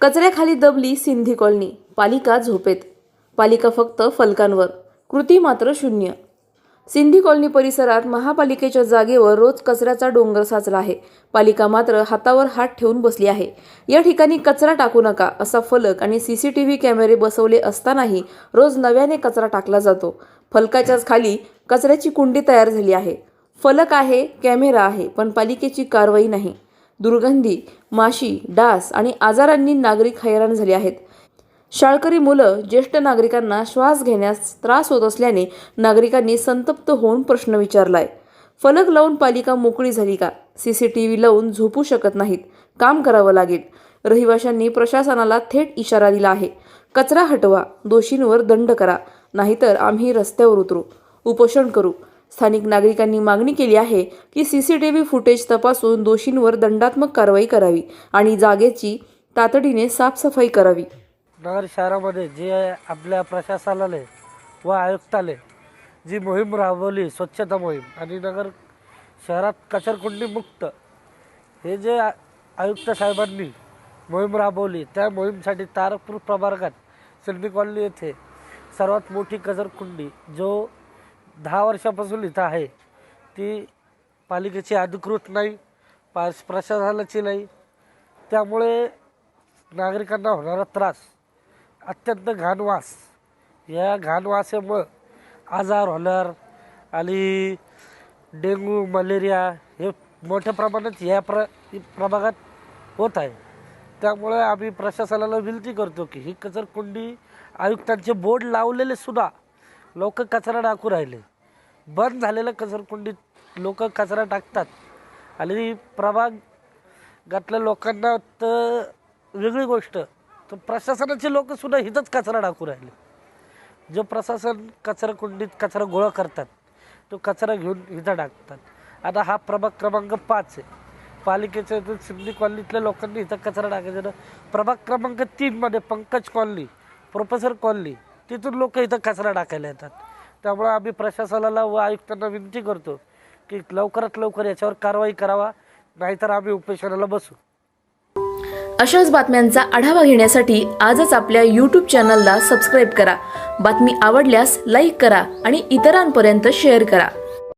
कचऱ्याखाली दबली Sindhi colony. पालिका झोपेत. पालिका फक्त फलकांवर. कृती मात्र शून्य. सिंधी कॉलनी परिसरात महापालिकेच्या जागेवर रोज कचऱ्याचा डोंगर साचला आहे. पालिका मात्र हातावर हात ठेवून बसली आहे. या ठिकाणी कचरा टाकू नका असा फलक आणि सीसीटीव्ही कॅमेरे बसवले असतानाही रोज नव्याने कचरा टाकला जातो. फलकाच्याच खाली कचऱ्याची कुंडी तयार झाली आहे. फलक आहे कॅमेरा आहे पण पालिकेची कारवाई नाही. दुर्गंधी माशी डास आणि आजारांनी नागरिक हैराण झाले आहेत. शाळकरी मुलं ज्येष्ठ नागरिकांना श्वास घेण्यास त्रास होत असल्याने नागरिकांनी संतप्त होऊन प्रश्न विचारलाय. फलक लावून पालिका मोकळी झाली का? सी सी टी व्ही लावून झोपू शकत नाहीत. काम करावं लागेल. रहिवाशांनी प्रशासनाला थेट इशारा दिला आहे. कचरा हटवा दोषींवर दंड करा नाहीतर आम्ही रस्त्यावर उतरू. उपोषण करू. स्थानिक नागरिकांनी मागणी केली आहे की C C T V footage तपासून दोषींवर दंडात्मक कारवाई करावी आणि जागेची तातडीने साफसफाई करावी. नगर शहरामध्ये जे आपल्या प्रशासनाने व आयुक्ताने जी मोहीम राबवली स्वच्छता मोहीम आणि नगर शहरात कचरकुंडी मुक्त हे जे आयुक्त साहेबांनी मोहीम राबवली त्या मोहीमसाठी तारकपूर प्रभागात सिल्मी कॉलनी येथे सर्वात मोठी कचरकुंडी जो दहा वर्षापासून इथं आहे. ती पालिकेची अधिकृत नाही पास प्रशासनाची नाही. त्यामुळे नागरिकांना होणारा त्रास अत्यंत घाणवास. या घाणवासामुळं आजार होणार आणि डेंग्यू मलेरिया हे मोठ्या प्रमाणात या प्र प्रभागात होत आहे. त्यामुळे आम्ही प्रशासनाला विनंती करतो की ही कचरकुंडी आयुक्तांचे बोर्ड लावलेले सुद्धा लोक कचरा टाकू राहिले. बंद झालेलं कचरकुंडीत लोक कचरा टाकतात. आणि प्रभागातल्या लोकांना तर वेगळी गोष्ट. तर प्रशासनाचे लोकसुद्धा हिथंच इथंच कचरा टाकू राहिले. जो प्रशासन कचराकुंडीत कचरा गोळा करतात तो कचरा घेऊन इथं टाकतात. आता हा प्रभाग क्रमांक पाच आहे. पालिकेच्या इथं सिंधी कॉलनीतल्या लोकांनी इथं कचरा टाकायचा. प्रभाग क्रमांक तीनमध्ये पंकज कॉलनी प्रोफेसर कॉलनी तिथून लोक इथं कचरा टाकायला येतात. त्यामुळे आम्ही प्रशासनाला व आयुक्तांना विनंती करतो की लवकरात लवकर याच्यावर कारवाई करावा नाहीतर आम्ही उपोषणाला बसू. अशाच बातम्यांचा आढावा घेण्यासाठी आजच आपल्या यूट्यूब चॅनलला सबस्क्राईब करा. बातमी आवडल्यास लाईक करा आणि इतरांपर्यंत शेअर करा.